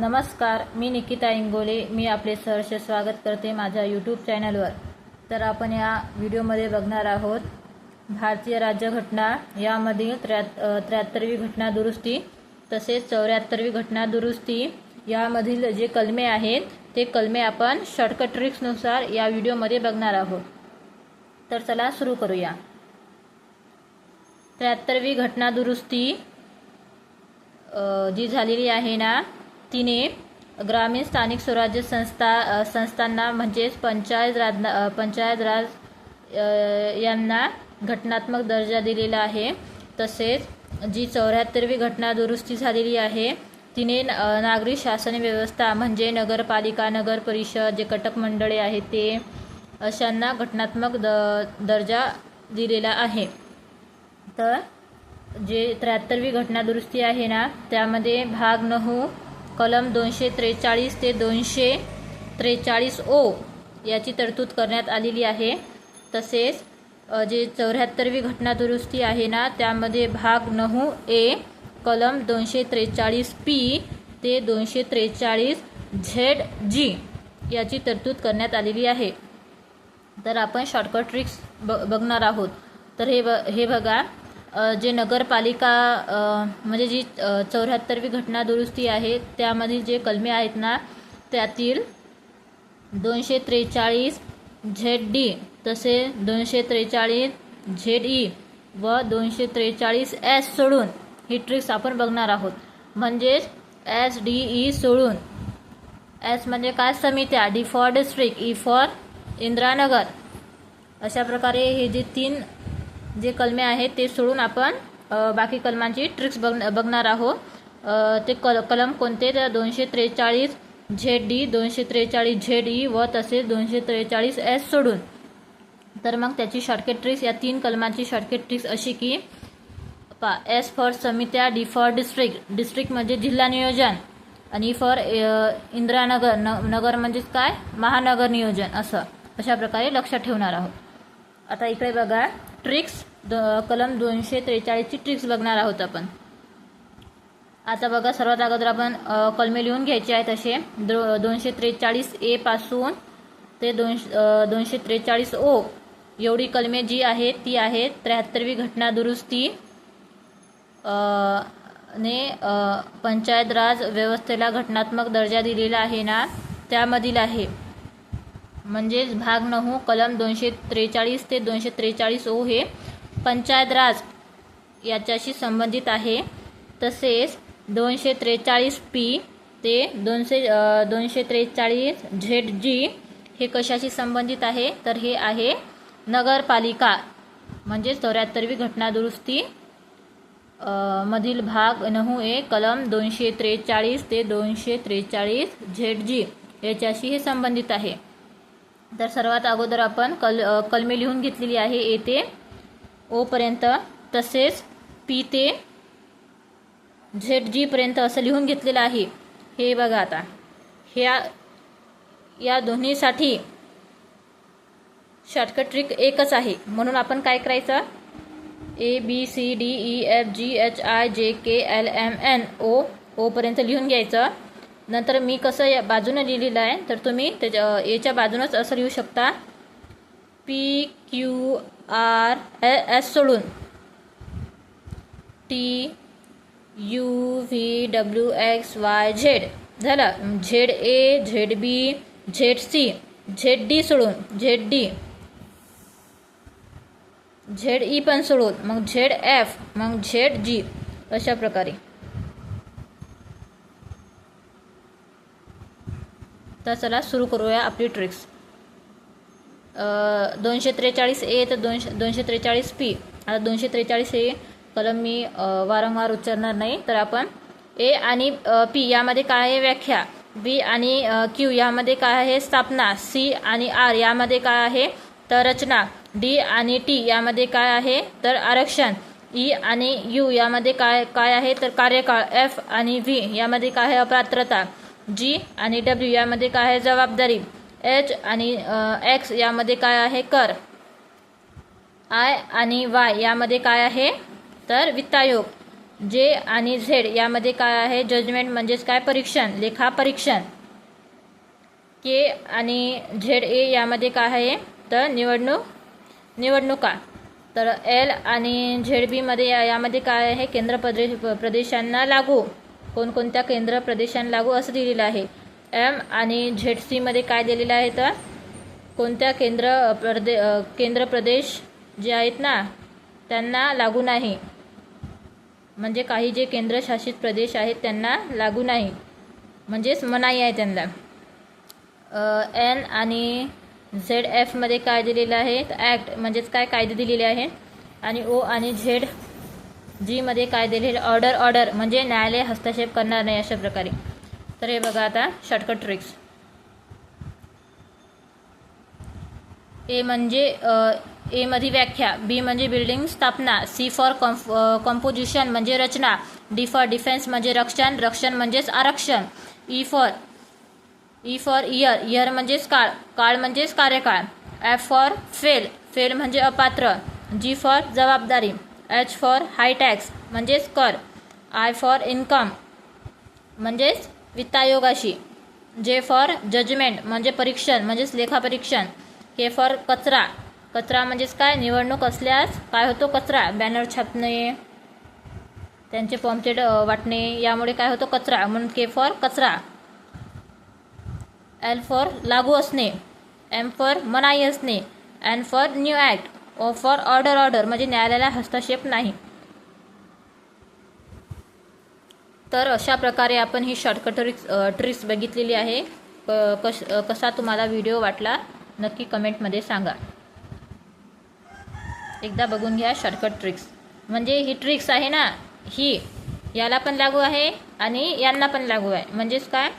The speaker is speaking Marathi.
नमस्कार मी निकिता इंगोले. मी आपले सहर्ष स्वागत करते माझ्या यूट्यूब चॅनलवर तर आपण या व्हिडिओमध्ये बघणार आहोत भारतीय राज्यघटना यामधील त्र्या त्र्याहत्तरवी घटना दुरुस्ती तसेच चौऱ्याहत्तरवी घटना दुरुस्ती यामधील जे कलमे आहेत ते कलमे आपण शॉर्टकट ट्रिक्सनुसार या व्हिडिओमध्ये बघणार आहोत. तर चला सुरू करूया. त्र्याहत्तरवी घटना दुरुस्ती जी झालेली आहे ना तिने ग्रामीण स्थानिक स्वराज्य संस्था संस्थांना म्हणजेच पंचायत राज पंचायत राज यांना घटनात्मक दर्जा दिलेला आहे. तसेच जी चौऱ्याहत्तरवी घटना दुरुस्ती झालेली आहे तिने नागरी शासन व्यवस्था म्हणजे नगरपालिका नगर परिषद जे कटक मंडळे आहेत ते अशांना घटनात्मक द दर्जा दिलेला आहे. तर जे त्र्याहत्तरवी घटना दुरुस्ती आहे ना त्यामध्ये भाग नऊ कलम दोनशे त्रेचाळीस ते दोनशे त्रेचाळीस ओ याची तरतूद करण्यात आलेली आहे. तसेच जे चौऱ्याहत्तरवी घटना दुरुस्ती आहे ना त्यामध्ये भाग नऊ ए कलम दोनशे त्रेचाळीस पी ते दोनशे त्रेचाळीस झेड जी याची तरतूद करण्यात आलेली आहे. तर आपण शॉर्टकट ट्रिक्स ब बघणार आहोत. तर हे ब हे बघा. जे नगरपालिका म्हणजे जी चौऱ्याहत्तरवी घटना दुरुस्ती आहे त्यामधील जे कलमे आहेत ना त्यातील दोनशे त्रेचाळीस झेड डी तसे दोनशे त्रेचाळीस झेड ई व दोनशे त्रेचाळीस एस सोडून ही ट्रिक्स आपण बघणार आहोत. म्हणजेच एस डी ई सोडून. एस म्हणजे काय? समित्या. D for district E for Indiranagar. अशा प्रकारे हे जे तीन जे कलमे आहेत ते सोडून आपण बाकी कलमांची ट्रिक्स बघ बघणार आहोत. ते कल कलम कोणते? तर दोनशे त्रेचाळीस झेड डी दोनशे त्रेचाळीस झेड ई व तसेच दोनशे त्रेचाळीस एस सोडून. तर मग त्याची शॉर्टकट ट्रिक्स या तीन कलमांची शॉर्टकट ट्रिक्स अशी की पा एस फॉर समित्या डी फॉर डिस्ट्रिक्ट डिस्ट्रिक्ट म्हणजे जिल्हा नियोजन आणि फॉर इंदिरानगर न नगर म्हणजेच काय? महानगर नियोजन असं. अशा प्रकारे लक्षात ठेवणार आहोत. आता इकडे बघा. ट्रिक्स द कलम दोनशे त्रेचाळीसची ट्रिक्स बघणार आहोत आपण. आता बघा सर्वात अगोदर आपण कलमे लिहून घ्यायचे आहेत असे. दो दोनशे त्रेचाळीस ए पासून ते दोनशे दोनशे त्रेचाळीस ओ एवढी कलमे जी आहेत ती आहेत त्र्याहत्तरवी घटना दुरुस्ती ने पंचायत राज व्यवस्थेला घटनात्मक दर्जा दिलेला आहे ना त्यामधील आहे. म्हणजेच भाग नऊ कलम दोनशे त्रेचाळीस ते दोनशे त्रेचाळीस ओ हे पंचायत राज याच्याशी संबंधित आहे. तसेच दोनशे त्रेचाळीस पी ते दोनशे दोनशे त्रेचाळीस झेड जी हे कशाशी संबंधित आहे? तर हे आहे नगरपालिका म्हणजे चौऱ्याहत्तरवी घटनादुरुस्ती मधील भाग नऊ ए कलम दोनशे त्रेचाळीस ते दोनशे त्रेचाळीस झेड जी याच्याशी हे संबंधित आहे. तर सर्वात अगोदर आपण कल कलमे लिहून घेतलेली आहे ए ते ओपर्यंत तसेच पी ते झेड जीपर्यंत असं लिहून घेतलेलं आहे. हे बघा आता. ह्या या दोन्हीसाठी शॉर्टकट ट्रिक एकच आहे. म्हणून आपण काय करायचं? A B C D E F G H I J K L M N O ओपर्यंत लिहून घ्यायचं. नंतर मी कसं या बाजूने लिहिलेलं आहे तर तुम्ही त्याच्या याच्या बाजूनच असं लिहू शकता. पी क्यू आर एस सोडून. T U V W X Y Z झालं. Z A Z B Z C Z D सोडून. झेड डी झेड ई पण सोडून. मग झेड एफ मग झेड जी अशा प्रकारे. तर चला सुरू करूया आपली ट्रिक्स दोनशे त्रेचाळीस ए तर दोनशे दोनशे त्रेचाळीस पी. आता दोनशे त्रेचाळीस ए कलम मी वारंवार उच्चारणार नाही. तर आपण ए आणि पी यामध्ये काय आहे व्याख्या? बी आणि क्यू यामध्ये काय आहे स्थापना? सी आणि आर यामध्ये काय आहे तर रचना? डी आणि टी यामध्ये काय आहे तर आरक्षण? ई आणि यू यामध्ये काय काय आहे तर कार्यकाळ? एफ आणि व्ही यामध्ये काय आहे अपात्रता? जी आणि डब्ल्यू यामध्ये काय आहे जबाबदारी? एच आणि एक्स यामध्ये काय आहे? कर. आय आणि वाय यामध्ये काय आहे? तर वित्तायोग. जे आणि झेड यामध्ये काय आहे? जजमेंट म्हणजेच काय? परीक्षण. लेखा परीक्षण के आणि झेड ए यामध्ये काय आहे? तर निवडणूक निवडणुका. तर एल आणि झेड बीमध्ये या यामध्ये काय आहे? केंद्र प्रदेश प्रदेशांना लागू. कोणकोणत्या केंद्र प्रदेशांना लागू असं दिलेलं आहे? एम आणि झेड सीमध्ये काय दिलेलं आहे तर? कोणत्या केंद्र प्रदे केंद्र प्रदेश जे आहेत ना त्यांना लागू नाही? म्हणजे काही जे केंद्रशासित प्रदेश आहेत त्यांना लागू नाही. म्हणजेच मनाई आहे त्यांना. एन आणि झेड एफमध्ये काय दिलेलं आहे? ॲक्ट म्हणजेच काय कायदे दिलेले आहे? आणि ओ आणि झेड जीमध्ये काय दिलेलं ऑर्डर ऑर्डर म्हणजे न्यायालय हस्तक्षेप करणार नाही अशा प्रकारे. तर हे बघा आता शॉर्टकट ट्रिक्स ए म्हणजे ए मध्ये व्याख्या बी म्हणजे बिल्डिंग स्थापना सी फॉर कॉम्प कॉम्पोजिशन म्हणजे रचना डी फॉर डिफेन्स म्हणजे रक्षण रक्षण म्हणजेच आरक्षण E for E for year year म्हणजेच काळ काळ म्हणजेच कार्यकाळ एफ फॉर फेल फेल म्हणजे अपात्र जी फॉर जबाबदारी. एच फॉर हाय टॅक्स म्हणजेच कर. आय फॉर इन्कम म्हणजेच वित्तायोगाशी. जे फॉर जजमेंट म्हणजे परीक्षण म्हणजेच लेखापरीक्षण. के फॉर कचरा कचरा म्हणजेच काय? निवडणूक असल्यास काय होतो? कचरा बॅनर छापणे त्यांचे पॉम्पलेट वाटणे यामुळे काय होतो? कचरा म्हणून के फॉर कचरा. एल फॉर लागू असणे. एम फॉर मनाई असणे. N for new act for order order. म्हणजे न्यायालयाला हस्तक्षेप नाही. तर अशा प्रकारे आपण ही शॉर्टकट ट्रिक्स ट्रिक्स बघितलेली आहे. क कश कसा तुम्हाला व्हिडिओ वाटला नक्की कमेंटमध्ये सांगा. एकदा बघून घ्या शॉर्टकट ट्रिक्स म्हणजे ही ट्रिक्स आहे ना ही. याला पण लागू आहे आणि यांना पण लागू आहे. म्हणजेच काय?